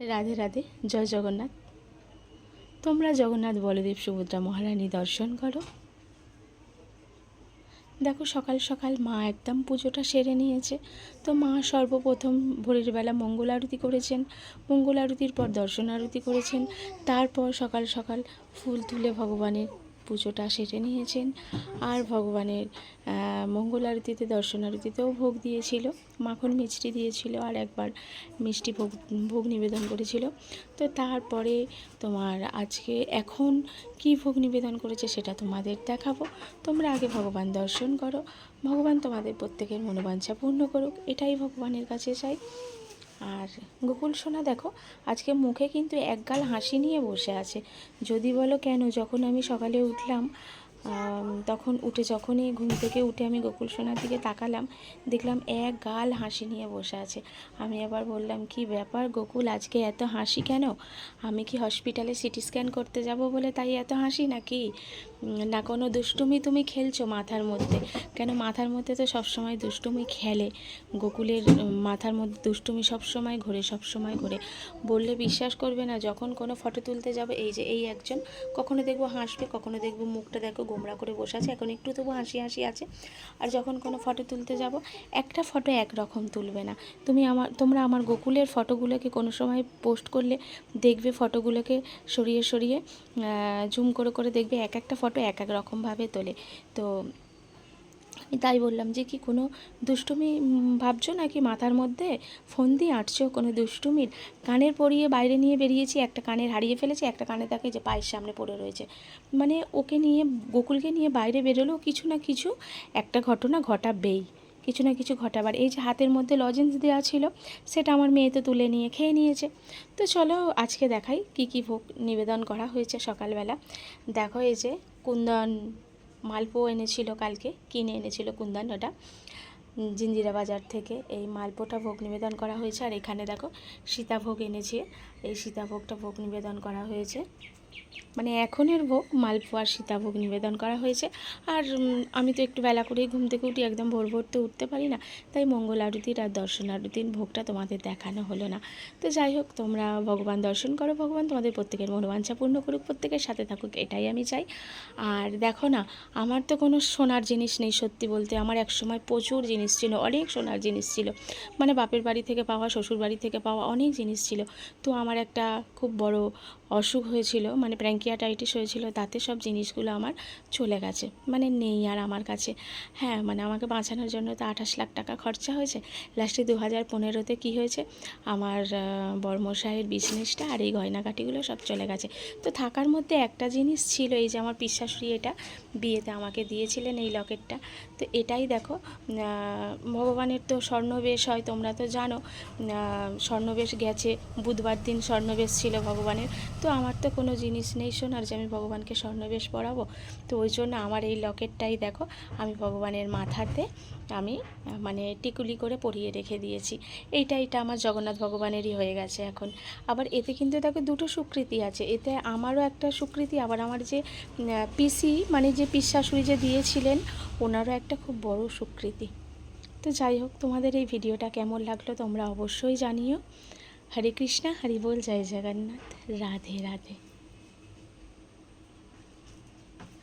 রাধে রাধে, জয় জগন্নাথ। তোমরা জগন্নাথ বলদেব সুভদ্রা মহারানী দর্শন করো। দেখো সকাল সকাল মা একদম পুজোটা সেরে নিয়েছে। তো মা সর্বপ্রথম ভোরের বেলা মঙ্গল আরতি করেছেন। মঙ্গল আরতির পর দর্শন আরতি করেছেন। তারপর সকাল সকাল ফুল তুলে ভগবানের পুজোটা সেরে নিয়েছেন। আর ভগবানের মঙ্গল আরতিতে, দর্শন আরতিতেও ভোগ দিয়েছিল। মাখন মিষ্টি দিয়েছিল আর একবার মিষ্টি ভোগ ভোগ নিবেদন করেছিল। তো তারপরে তোমার আজকে এখন কি ভোগ নিবেদন করেছে সেটা তোমাদের দেখাবো। তোমরা আগে ভগবান দর্শন করো। ভগবান তোমাদের প্রত্যেকের মনোবাঞ্ছা পূর্ণ করুক। এটাই ভগবানের কাছে চাই। আর গোকুল সোনা, দেখো, আজকে মুখে কিন্তু একগাল হাসি নিয়ে বসে আছে। যদি বলো কেন, যখন আমি সকালে উঠলাম তখন উঠে যখনই ঘুম থেকে উঠে আমি গোকুল সোনার দিকে তাকালাম, দেখলাম এক গাল হাসি নিয়ে বসে আছে। আমি আবার বললাম, কি ব্যাপার গোকুল, আজকে এত হাসি কেন? আমি কি হসপিটালে সিটি স্ক্যান করতে যাব বলে তাই এত হাসি নাকি? না কোনো দুষ্টুমি তুমি খেলছো মাথার মধ্যে? কেন মাথার মধ্যে তো সবসময় দুষ্টুমি খেলে। গোকুলের মাথার মধ্যে দুষ্টুমি সবসময় ঘোরে সবসময় ঘোরে। বললে, বিশ্বাস করবে না, যখন কোনো ফটো তুলতে যাবে, এই যে এই একজন, কখনো দেখব হাসবে, কখনো দেখব মুখটা দেখো গোমরা করে বসে আছে। এখন একটু তবু হাসি হাসি আছে। আর যখন কোনো ফটো তুলতে যাব, একটা ফটো একরকম তুলবে না। তুমি আমার, তোমরা আমার গোকুলের ফটোগুলোকে কোনো সময় পোস্ট করলে দেখবে ফটোগুলোকে সরিয়ে সরিয়ে জুম করে করে দেখবে এক একটা ফটো এক এক রকমভাবে তোলে। তো আমি তাই বললাম যে কি কোনো দুষ্টুমি ভাবছ নাকি মাথার মধ্যে? ফোন দিয়ে আঁটছো কোনো দুষ্টুমির? কানের পরিয়ে বাইরে নিয়ে বেরিয়েছি, একটা কানের হারিয়ে ফেলেছি, একটা কানে তাকে যে পায়ের সামনে পড়ে রয়েছে। মানে ওকে নিয়ে, গোকুলকে নিয়ে বাইরে বেরোলেও কিছু না কিছু একটা ঘটনা ঘটাবেই। কিছু না কিছু ঘটাবার। এই যে হাতের মধ্যে লজেন্স দেওয়া ছিল, সেটা আমার মেয়ে তো তুলে নিয়ে খেয়ে নিয়েছে। তো চলো আজকে দেখাই কি কি ভোগ নিবেদন করা হয়েছে সকালবেলা। দেখো এই যে কুন্দন মালপো এনেছিল কালকে, কিনে এনেছিল কুন্দান ওটা জিঞ্জিরা বাজার থেকে। এই মালপোটা ভোগ নিবেদন করা হয়েছে। আর এখানে দেখো, সীতাভোগ এনেছে। এই সীতাভোগটা ভোগ নিবেদন করা হয়েছে। মানে এখনের ভোগ মালপো আর সীতাভোগ নিবেদন করা হয়েছে। আর আমি তো একটু বেলা করেই ঘুম থেকে উঠি, একদম ভোর ভোর তো উঠতে পারি না। তাই মঙ্গল আরতির আর দর্শন আরতির ভোগটা তোমাদের দেখানো হলো না। তো যাই হোক, তোমরা ভগবান দর্শন করো, ভগবান তোমাদের প্রত্যেকের মনোবাঞ্ছা পূর্ণ করুক, প্রত্যেকের সাথে থাকুক, এটাই আমি চাই। আর দেখো না, আমার তো কোনো সোনার জিনিস নেই, সত্যি বলতে। আমার এক সময় প্রচুর জিনিস ছিল, অনেক সোনার জিনিস ছিল। মানে বাপের বাড়ি থেকে পাওয়া শ্বশুর বাড়ি থেকে পাওয়া অনেক জিনিস ছিল। তো আমার একটা খুব বড় অসুখ হয়েছিল মানে প্র্যাঙ্কিয়াটাইটিস হয়েছিল, তাতে সব জিনিসগুলো আমার চলে গেছে। মানে নেই আর আমার কাছে। হ্যাঁ মানে আমাকে বাঁচানোর জন্য তো আঠাশ লাখ টাকা খরচা হয়েছে। লাস্টে দু হাজার পনেরোতে কী হয়েছে? আমার বর্মশাহের বিজনেসটা আর এই গয়নাগাটিগুলো সব চলে গেছে। তো থাকার মধ্যে একটা জিনিস ছিল, এই যে আমার পিসাশুড়ি এটা বিয়েতে আমাকে দিয়েছিলেন এই লকেটটা। তো এটাই দেখো ভগবানের তো স্বর্ণবেশ হয়, তোমরা তো জানো স্বর্ণবেশ গেছে, বুধবার দিন স্বর্ণবেশ ছিল ভগবানের। তো আমার তো কোনো জিনিস নেই শোনার যে আমি ভগবানকে স্বর্ণবেশ পরাবো। তো ওই জন্য আমার এই লকেটটাই দেখো, আমি ভগবানের মাথাতে আমি মানে টিকুলি করে পরিয়ে রেখে দিয়েছি। এইটা এটা আমার জগন্নাথ ভগবানেরই হয়ে গেছে এখন। আবার এতে কিন্তু দেখো দুটো স্বীকৃতি আছে। এতে আমারও একটা স্বীকৃতি আবার আমার যে পিসি মানে যে পিস শাশুড়ি যে দিয়েছিলেন, ওনারও একটা খুব বড় স্বীকৃতি তো যাই হোক, তোমাদের এই ভিডিওটা কেমন লাগল তোমরা অবশ্যই জানিও। হরে কৃষ্ণা, হরি বল, জয় জগন্নাথ। রাধে রাধে।